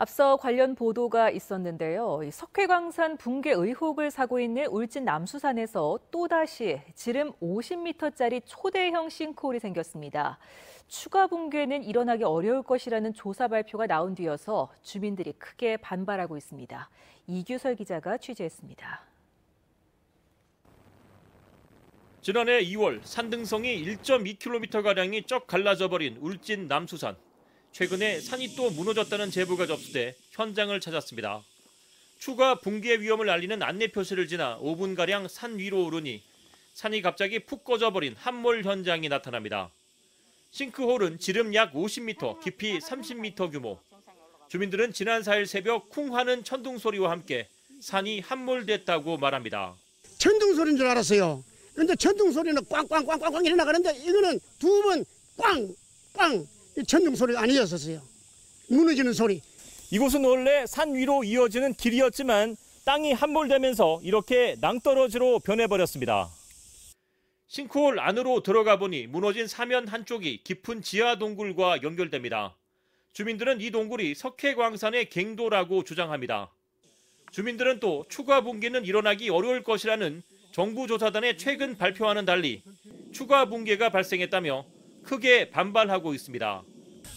앞서 관련 보도가 있었는데요. 이 석회광산 붕괴 의혹을 사고 있는 울진 남수산에서 또다시 지름 50m짜리 초대형 싱크홀이 생겼습니다. 추가 붕괴는 일어나기 어려울 것이라는 조사 발표가 나온 뒤여서 주민들이 크게 반발하고 있습니다. 이규설 기자가 취재했습니다. 지난해 2월 산등성이 1.2km가량이 쩍 갈라져 버린 울진 남수산. 최근에 산이 또 무너졌다는 제보가 접수돼 현장을 찾았습니다. 추가 붕괴 위험을 알리는 안내 표시를 지나 5분가량 산 위로 오르니 산이 갑자기 푹 꺼져버린 함몰 현장이 나타납니다. 싱크홀은 지름 약 50m, 깊이 30m 규모. 주민들은 지난 4일 새벽 쿵 하는 천둥 소리와 함께 산이 함몰됐다고 말합니다. 천둥 소리인 줄 알았어요. 근데 천둥 소리는 꽝꽝꽝꽝꽝 이래 나가는데 이거는 두 번 꽝꽝 천둥 소리 아니었었어요. 무너지는 소리. 이곳은 원래 산 위로 이어지는 길이었지만 땅이 함몰되면서 이렇게 낭떠러지로 변해버렸습니다. 싱크홀 안으로 들어가 보니 무너진 사면 한쪽이 깊은 지하 동굴과 연결됩니다. 주민들은 이 동굴이 석회광산의 갱도라고 주장합니다. 주민들은 또 추가 붕괴는 일어나기 어려울 것이라는 정부 조사단의 최근 발표와는 달리 추가 붕괴가 발생했다며 크게 반발하고 있습니다.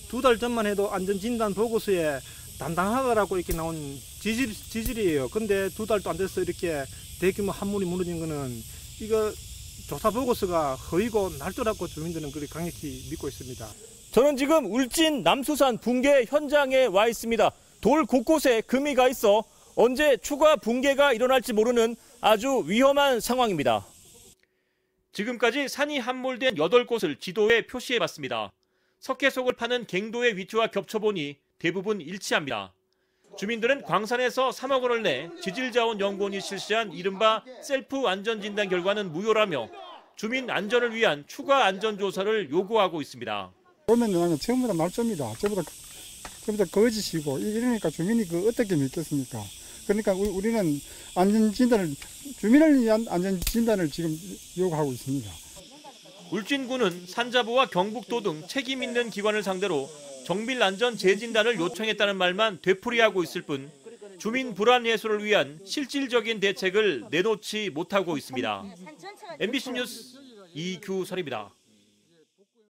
두 달 전만 해도 안전진단 보고서에 단단하다라고 이렇게 나온 지질, 지질이에요. 근데 두 달도 안 돼서 이렇게 대규모 함물이 무너진 거는 이거 조사 보고서가 허위고 날조라고 주민들은 그렇게 강력히 믿고 있습니다. 저는 지금 울진 남수산 붕괴 현장에 와 있습니다. 돌 곳곳에 금이 가 있어 언제 추가 붕괴가 일어날지 모르는 아주 위험한 상황입니다. 지금까지 산이 함몰된 8곳을 지도에 표시해 봤습니다. 석회속을 파는 갱도의 위치와 겹쳐보니 대부분 일치합니다. 주민들은 광산에서 3억 원을 내 지질자원연구원이 실시한 이른바 셀프 안전진단 결과는 무효라며 주민 안전을 위한 추가 안전조사를 요구하고 있습니다. 보면 나는 전부 다 말조입니다. 전부 다, 전부 다 거짓이고 이러니까 주민이 그 어떻게 믿겠습니까? 그러니까 우- 우리는 안전진단을 주민을 위한 안전진단을 지금 요구하고 있습니다. 울진군은 산자부와 경북도 등 책임 있는 기관을 상대로 정밀 안전 재진단을 요청했다는 말만 되풀이하고 있을 뿐 주민 불안 해소를 위한 실질적인 대책을 내놓지 못하고 있습니다. MBC 뉴스 이규설입니다.